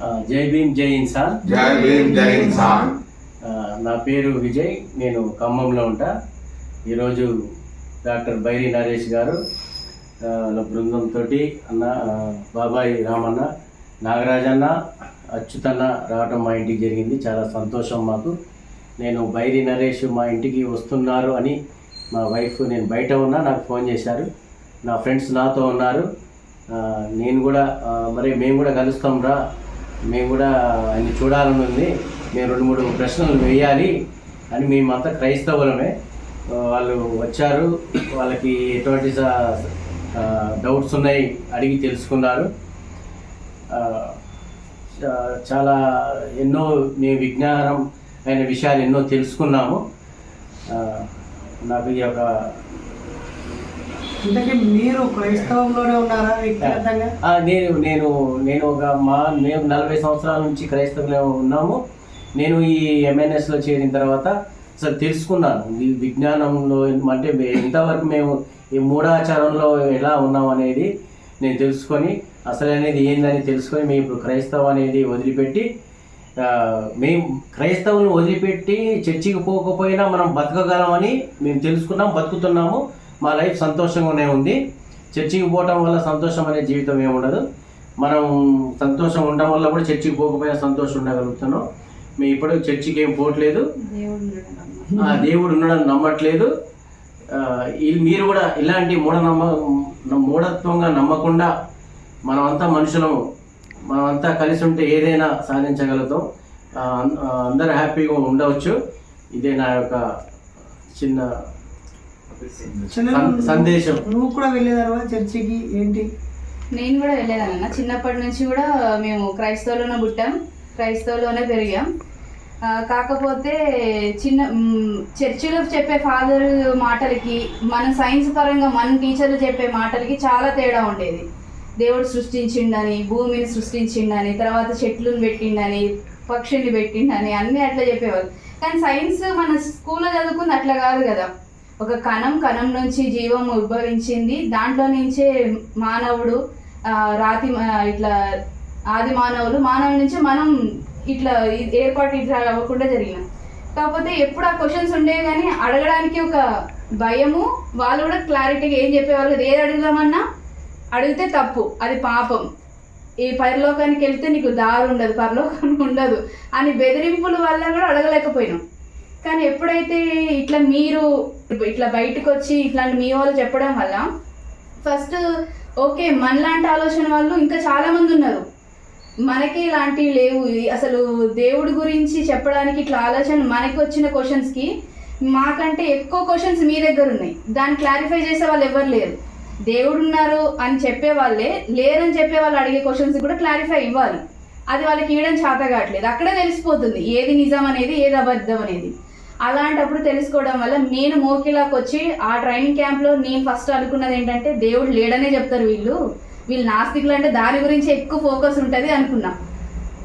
జై భీమ్ జై ఇన్సాన్. జై భీమ్ జై ఇన్సాన్. నా పేరు విజయ్ నేను ఖమ్మంలో ఉంటా. ఈరోజు డాక్టర్ బైరి నరేష్ గారు బృందంతో అన్న బాబాయ్ రామన్న నాగరాజన్న అచ్యుతన్న రావటం మా ఇంటికి జరిగింది. చాలా సంతోషం మాకు. నేను బైరి నరేష్ మా ఇంటికి వస్తున్నారు అని మా వైఫ్ నేను బయట ఉన్నా నాకు ఫోన్ చేశారు. నా ఫ్రెండ్స్ నాతో ఉన్నారు. నేను కూడా మరి మేము కూడా కలుస్తాం రా మేము కూడా ఆయన్ని చూడాలని ఉంది. మేము రెండు మూడు ప్రశ్నలు వేయాలి అని మేమంతా క్రైస్తవులమే. వాళ్ళు వచ్చారు. వాళ్ళకి ఎటువంటి డౌట్స్ ఉన్నాయి అడిగి తెలుసుకున్నారు. చాలా ఎన్నో మేము విజ్ఞానం అయిన విషయాలు ఎన్నో తెలుసుకున్నాము. నాకు ఈ యొక్క ఇంతకీ మీరు క్రైస్తవంలోనే ఉన్నారా వ్యక్తిగతంగా? నేను నేను నేను ఒక మా మేము నలభై సంవత్సరాల నుంచి క్రైస్తవులే ఉన్నాము. నేను ఈ ఎంఎన్ఎస్లో చేరిన తర్వాత అసలు తెలుసుకున్నాను. ఈ విజ్ఞానంలో అంటే ఇంతవరకు మేము ఈ మూఢాచారంలో ఎలా ఉన్నాం అనేది నేను తెలుసుకొని అసలు అనేది ఏందని తెలుసుకొని మేము ఇప్పుడు క్రైస్తవం అనేది వదిలిపెట్టి మేము క్రైస్తవుని వదిలిపెట్టి చర్చికి పోకపోయినా మనం బతకగలమని మేము తెలుసుకున్నాం బతుకుతున్నాము. మా లైఫ్ సంతోషంగానే ఉంది. చర్చికి పోవటం వల్ల సంతోషం అనే జీవితం ఏమి ఉండదు. మనం సంతోషం ఉండడం వల్ల కూడా చర్చికి పోకపోయినా సంతోషం ఉండగలుగుతున్నాం. మేము ఇప్పుడు చర్చికి ఏం పోవట్లేదు. ఆ దేవుడు ఉండడం నమ్మట్లేదు. మీరు కూడా ఇలాంటి మూఢనమ్మ మూఢత్వంగా నమ్మకుండా మనమంతా మనుషులము. మనమంతా కలిసి ఉంటే ఏదైనా సాధించగలుగుతాం. అందరూ హ్యాపీగా ఉండవచ్చు. ఇదే నా యొక్క చిన్న సందేశం. నువ్వు కూడా చర్చికి ఏంటి? నేను కూడా వెళ్ళేదానన్న చిన్నప్పటి నుంచి కూడా మేము క్రైస్తవులోనే పుట్టాం. క్రైస్తవులోనే పెరిగాం. కాకపోతే చిన్న చర్చిలో చెప్పే ఫాదర్ మాటలకి మన సైన్స్ పరంగా మన టీచర్లు చెప్పే మాటలకి చాలా తేడా ఉండేది. దేవుడు సృష్టించిండని భూమిని సృష్టించిండని తర్వాత చెట్లను పెట్టిండని పక్షుల్ని పెట్టిండని అన్నీ అట్లా చెప్పేవాళ్ళు. కానీ సైన్స్ మన స్కూల్లో చదువుకుంది అట్లా కాదు కదా. ఒక కణం కణం నుంచి జీవం ఉద్భవించింది. దాంట్లో నుంచే మానవుడు రాతి మా- ఇట్లా ఆది మానవులు మానవుల నుంచి మనం ఇట్లా ఈ- ఏర్పాటు ఇట్లా అవ్వకుండా జరిగిన కాకపోతే ఎప్పుడు ఆ క్వశ్చన్స్ ఉండేవి కానీ అడగడానికి ఒక భయము వాళ్ళు కూడా క్లారిటీగా ఏం చెప్పేవాళ్ళు ఏది అడుగుదామన్నా అడిగితే తప్పు అది పాపం. ఈ పరలోకానికి వెళ్తే నీకు దారి ఉండదు పరలోకం ఉండదు అని బెదిరింపుల వల్ల కూడా అడగలేకపోయినాం. కానీ ఎప్పుడైతే ఇట్లా మీరు ఇట్లా బయటకు వచ్చి ఇట్లాంటి మీ వాళ్ళు చెప్పడం వల్ల ఫస్ట్ ఓకే మనలాంటి ఆలోచన వాళ్ళు ఇంకా చాలామంది ఉన్నారు. మనకి ఇలాంటివి లేవు. అసలు దేవుడి గురించి చెప్పడానికి ఇట్లా ఆలోచన మనకి వచ్చిన క్వశ్చన్స్కి మాకంటే ఎక్కువ క్వశ్చన్స్ మీ దగ్గర ఉన్నాయి. దాన్ని క్లారిఫై చేసే వాళ్ళు ఎవరు లేరు. దేవుడు ఉన్నారు అని చెప్పే వాళ్ళే లేరని చెప్పే వాళ్ళు అడిగే క్వశ్చన్స్ కూడా క్లారిఫై ఇవ్వాలి. అది వాళ్ళకి ఇవ్వడం చేత కావట్లేదు అక్కడే తెలిసిపోతుంది ఏది నిజం అనేది ఏది అబద్ధం అనేది. అలాంటప్పుడు తెలుసుకోవడం వల్ల నేను మోకిలాకి వచ్చి ఆ ట్రైనింగ్ క్యాంప్లో నేను ఫస్ట్ అనుకున్నది ఏంటంటే దేవుడు లేడనే చెప్తారు వీళ్ళు. వీళ్ళు నాస్తికులు అంటే దాని గురించి ఎక్కువ ఫోకస్ ఉంటుంది అనుకున్నా.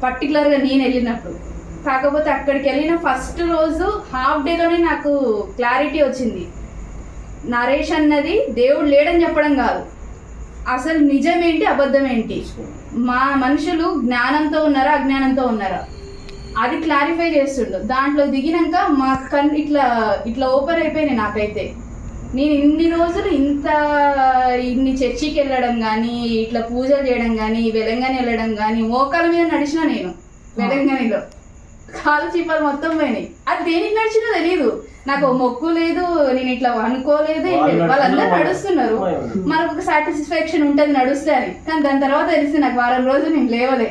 పర్టికులర్గా నేను వెళ్ళినప్పుడు. కాకపోతే అక్కడికి వెళ్ళిన ఫస్ట్ రోజు హాఫ్ డేలోనే నాకు క్లారిటీ వచ్చింది. నరేష్ అన్నది దేవుడు లేడని చెప్పడం కాదు. అసలు నిజమేంటి అబద్ధం ఏంటి? మా మనుషులు జ్ఞానంతో ఉన్నారా అజ్ఞానంతో ఉన్నారా? అది క్లారిఫై చేస్తుండు. దాంట్లో దిగినాక మా కన్ ఇట్లా ఇట్లా ఓపెన్ అయిపోయినాయి నాకైతే. నేను ఇన్ని రోజులు ఇంత ఇన్ని చర్చికి వెళ్ళడం కానీ ఇట్లా పూజలు చేయడం కానీ వెలంగాని వెళ్ళడం కానీ మోకాల మీద నడిచిన నేను వెలంగానిలో. కాలు చీపలు మొత్తం పోయినాయి. అది దేనికి నడిచినో తెలియదు నాకు మొక్కు లేదు నేను ఇట్లా అనుకోలేదు. వాళ్ళందరూ నడుస్తున్నారు. మనకు ఒక సాటిస్ఫాక్షన్ ఉంటుంది నడుస్తే అని కానీ దాని తర్వాత తెలిసి నాకు వారం రోజులు నేను లేవలే.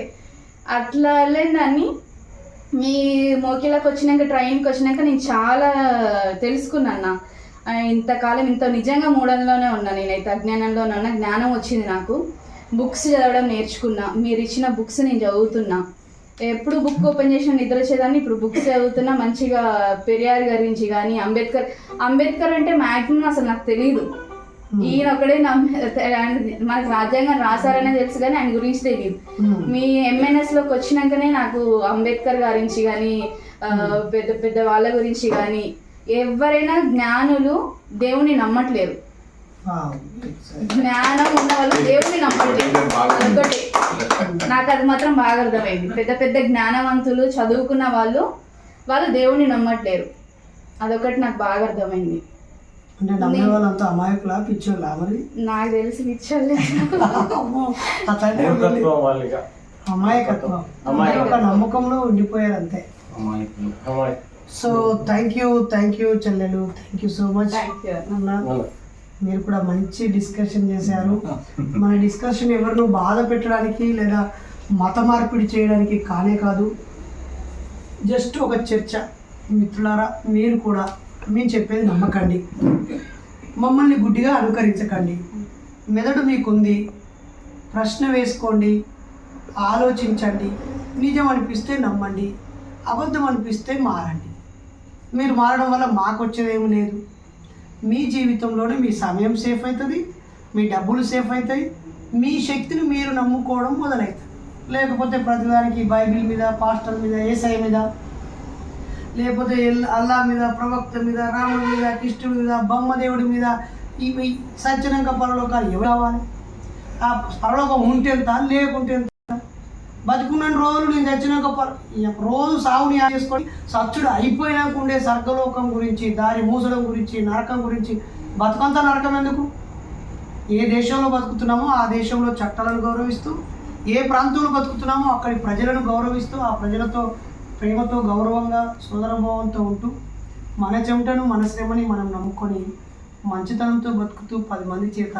అట్లా దాన్ని మీ మోకిలాకి వచ్చినాక ట్రైన్కి వచ్చినాక నేను చాలా తెలుసుకున్నాను అన్న. ఇంతకాలం ఇంత నిజంగా మూడంలోనే ఉన్నా. నేనైతే అజ్ఞానంలోనే ఉన్నా. జ్ఞానం వచ్చింది నాకు. బుక్స్ చదవడం నేర్చుకున్నా. మీరు ఇచ్చిన బుక్స్ నేను చదువుతున్నా. ఎప్పుడు బుక్ ఓపెన్ చేసిన నిద్ర వచ్చేదాన్ని ఇప్పుడు బుక్స్ చదువుతున్నా. మంచిగా పెరియార్ గురించి కానీ అంబేద్కర్ అంబేద్కర్ అంటే మ్యాక్సిమం అసలు నాకు తెలియదు ఈయన ఒకడే నమ్మే మనకు రాజ్యాంగం రాశారనే తెలుసు కానీ ఆయన గురించి తెలియదు మీ ఎంఎన్ఎస్లోకి వచ్చినాకనే నాకు అంబేద్కర్ గురించి కానీ పెద్ద పెద్ద వాళ్ళ గురించి కానీ ఎవరైనా జ్ఞానులు దేవుని నమ్మట్లేరు. జ్ఞానం ఉన్న వాళ్ళు దేవుని నమ్మట్లేదు అదొకటి నాకు అది మాత్రం బాగా అర్థమైంది. పెద్ద పెద్ద జ్ఞానవంతులు చదువుకున్న వాళ్ళు వాళ్ళు దేవుని నమ్మట్లేరు. అదొకటి నాకు బాగా అర్థమైంది. అంటే నమ్మే వాళ్ళంతా అమాయకులా పిచ్చోళ్ళా మరి? నాకు తెలిసి పిచ్చోళ్ళే అమ్మో, అట్లంటే అమాయకత్వం. అమాయకత్వం. ఒక నమ్మకంలో ఉండిపోయారు అంతే. So thank you thank you చెల్లెలు. Thank you so much. మీరు కూడా మంచి డిస్కషన్ చేశారు. మన డిస్కషన్ ఎవరినూ బాధ పెట్టడానికి లేదా మత మార్పిడి చేయడానికి కానే కాదు. జస్ట్ ఒక చర్చ. మిత్రులారా మీరు కూడా మేము చెప్పేది నమ్మకండి. మమ్మల్ని గుడ్డిగా అనుకరించకండి మెదడు మీకుంది. ప్రశ్న వేసుకోండి. ఆలోచించండి. నిజం అనిపిస్తే నమ్మండి. అబద్ధం అనిపిస్తే మారండి. మీరు మారడం వల్ల మాకు వచ్చేదేమీ లేదు. మీ జీవితంలోనే మీ సమయం సేఫ్ అవుతుంది మీ డబ్బులు సేఫ్ అవుతాయి మీ శక్తిని మీరు నమ్ముకోవడం మొదలవుతుంది లేకపోతే ప్రతిదానికి బైబిల్ మీద పాస్టర్ మీద ఏసఐ మీద లేకపోతే అల్లా మీద ప్రవక్త మీద రాముడి మీద కృష్ణుడి మీద బొమ్మదేవుడి మీద ఈ సత్యనంక పరలోకాలు ఎవరు కావాలి ఆ పరలోకం ఉంటే ఎంత లేకుంటే ఎంత? బతుకున్న రోజులు నేను చచ్చినాక పర- రోజు సాగుని చేసుకొని సచ్చుడు అయిపోయినాక ఉండే స్వర్గలోకం గురించి దారి మూసడం గురించి నరకం గురించి బతుకంతా నరకం ఎందుకు? ఏ దేశంలో బతుకుతున్నామో ఆ దేశంలో చట్టాలను గౌరవిస్తూ ఏ ప్రాంతంలో బతుకుతున్నామో అక్కడి ప్రజలను గౌరవిస్తూ ఆ ప్రజలతో ప్రేమతో గౌరవంగా సోదరభావంతో ఉంటూ మన చెమటను మన శ్రమని మనం నమ్ముకొని మంచితనంతో బతుకుతూ పది మంది చేత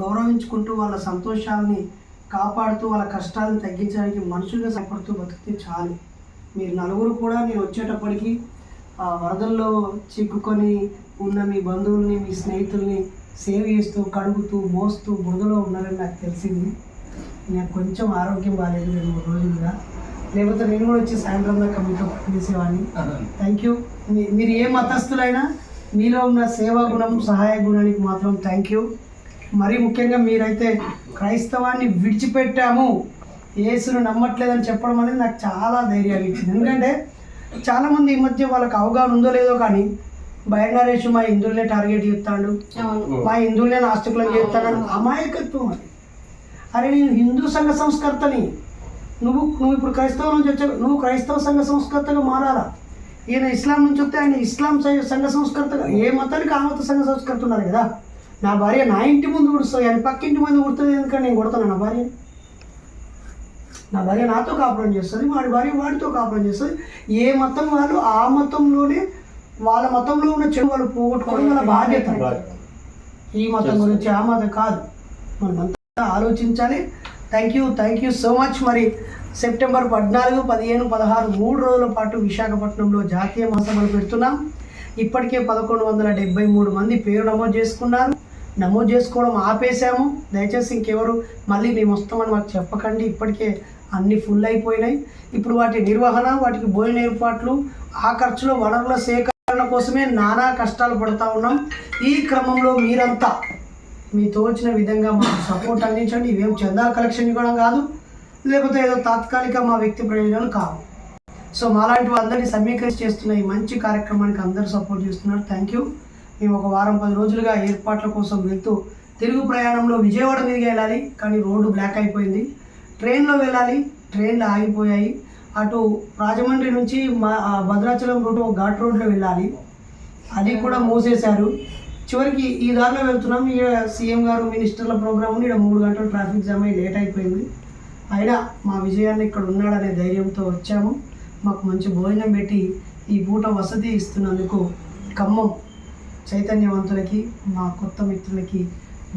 గౌరవించుకుంటూ వాళ్ళ సంతోషాలని కాపాడుతూ వాళ్ళ కష్టాలను తగ్గించడానికి మనుషులుగా సపడుతూ బతికితే చాలు. మీరు నలుగురు కూడా నేను వచ్చేటప్పటికి ఆ వరదల్లో చిక్కుకొని ఉన్న మీ బంధువుల్ని మీ స్నేహితుల్ని సేవ్ చేస్తూ కడుగుతూ మోస్తూ బురదలో ఉన్నారని నాకు తెలిసింది. నాకు కొంచెం ఆరోగ్యం బాగాలేదు రెండు మూడు రోజులుగా. లేకపోతే నేను కూడా వచ్చి సాయంత్రం దాకా మీతో పనిచేసేవాడిని థ్యాంక్ యూ మీ- మీరు ఏ మతస్థులైనా మీలో ఉన్న సేవా గుణం సహాయ గుణానికి మాత్రం థ్యాంక్ యూ మరీ ముఖ్యంగా మీరైతే క్రైస్తవాన్ని విడిచిపెట్టాము యేసును నమ్మట్లేదని చెప్పడం అనేది నాకు చాలా ధైర్యాన్ని ఇచ్చింది. ఎందుకంటే చాలామంది ఈ మధ్య వాళ్ళకి అవగాహన ఉందో లేదో కానీ బయటనరేష్ మా హిందువులనే టార్గెట్ చేస్తాడు మా హిందువులే నాస్తికులను చేస్తాడు. అమాయకత్వం అది. అరే నేను హిందూ సంఘ సంస్కర్తని. నువ్వు నువ్వు ఇప్పుడు క్రైస్తవం నుంచి వచ్చా నువ్వు క్రైస్తవ సంఘ సంస్కర్తగా మారాలా? ఈయన ఇస్లాం నుంచి వస్తే ఆయన ఇస్లాం సంఘ సంస్కర్తగా ఏ మతానికి ఆ మత సంఘ సంస్కర్త ఉన్నారు కదా? నా భార్య నా ఇంటి ముందు కుడుస్తుంది ఆయన పక్కింటి ముందు కుడుతుంది ఎందుకంటే నేను కొడతాను నా భార్య నా భార్య నాతో కాపురం చేస్తుంది వాడి భార్య వాడితో కాపురం చేస్తుంది. ఏ మతం వాళ్ళు ఆ మతంలోనే వాళ్ళ మతంలో ఉన్న చెడు వాళ్ళు పోగొట్టుకోవడం వాళ్ళ బాధ్యత. ఈ మతం గురించి ఆ మతం కాదు. మనమంతా ఆలోచించాలి thank you thank you so much మరి సెప్టెంబర్ పద్నాలుగు పదిహేను పదహారు మూడు రోజుల పాటు విశాఖపట్నంలో జాతీయ మహాసభలు పెడుతున్నాం. ఇప్పటికే పదకొండు వందల డెబ్బై మూడు మంది పేరు నమోదు చేసుకున్నారు. నమోదు చేసుకోవడం ఆపేశాము. దయచేసి ఇంకెవరు మళ్ళీ మేము వస్తామని మాకు చెప్పకండి. ఇప్పటికే అన్ని ఫుల్ అయిపోయినాయి. ఇప్పుడు వాటి నిర్వహణ వాటికి భోజన ఏర్పాట్లు ఆ ఖర్చులో వనరుల సేకరణ కోసమే నానా కష్టాలు పడుతూ ఉన్నాం. ఈ క్రమంలో మీరంతా మీ తోచిన విధంగా మాకు సపోర్ట్ అందించండి. ఇవేం చందాల కలెక్షన్ ఇవ్వడం కాదు. లేకపోతే ఏదో తాత్కాలిక మా వ్యక్తి ప్రయోజనాలు కావు. సో మాలాంటి అందరినీ సమీకరించి చేస్తున్న ఈ మంచి కార్యక్రమానికి అందరూ సపోర్ట్ చేస్తున్నారు. థ్యాంక్ యూ మేము ఒక వారం పది రోజులుగా ఏర్పాట్ల కోసం వెళ్తూ తెలుగు ప్రయాణంలో విజయవాడ మీదకి వెళ్ళాలి. కానీ రోడ్డు బ్లాక్ అయిపోయింది. ట్రైన్లో వెళ్ళాలి. ట్రైన్లు ఆగిపోయాయి. అటు రాజమండ్రి నుంచి మా భద్రాచలం రూట్ ఘాట్ రోడ్లో వెళ్ళాలి. అది కూడా మూసేశారు. చివరికి ఈ దారిలో వెళ్తున్నాం. ఇక సీఎం గారు మినిస్టర్ల ప్రోగ్రామ్ ఉంది. ఇక్కడ మూడు గంటలు ట్రాఫిక్ జామ్ అయ్యి లేట్ అయిపోయింది. అయినా మా విజయాన్ని ఇక్కడ ఉన్నాడనే ధైర్యంతో వచ్చాము. మాకు మంచి భోజనం పెట్టి ఈ పూట వసతి ఇస్తున్నందుకు ఖమ్మం చైతన్యవంతులకి మా కొత్త మిత్రులకి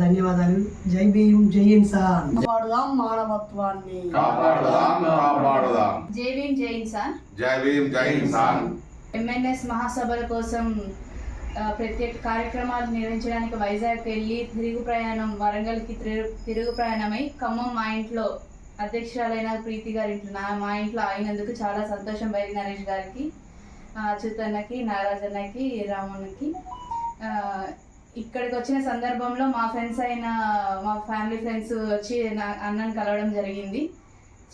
ధన్యవాదాలు. జై భీం జై ఇన్సాన్. కాపాడుదాం మానవత్వాన్ని. కాపాడుదాం కాపాడుదాం. జై భీమ్ జై ఇన్సాన్. జై భీమ్ జై ఇన్సాన్. ఎంఎన్ఎస్ మహాసభల కోసం ప్రత్యేక కార్యక్రమాలు నిర్వహించడానికి వైజాగ్ వెళ్ళి తిరుగు ప్రయాణం వరంగల్కి తిరుగు ప్రయాణమై ఖమ్మం మా ఇంట్లో అధ్యక్షురాలైన ప్రీతి గారి ఇంట్లో నా మా ఇంట్లో అయినందుకు చాలా సంతోషం బైరి నరేష్ గారికి అచ్యుతన్నకి నారాజన్నకి రామునికి. ఇక్కడికి వచ్చిన సందర్భంలో మా ఫ్రెండ్స్ అయిన మా ఫ్యామిలీ ఫ్రెండ్స్ వచ్చి నా అన్నని కలవడం జరిగింది.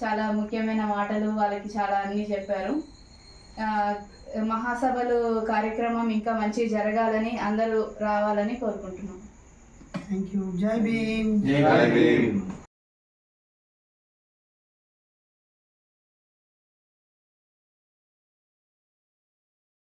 చాలా ముఖ్యమైన మాటలు వాళ్ళకి చాలా అన్నీ చెప్పారు. మహాసభలు కార్యక్రమం ఇంకా మంచి జరగాలని అందరూ రావాలని కోరుకుంటున్నాం. థ్యాంక్ యూ జై భీమ్ జై. భీమ్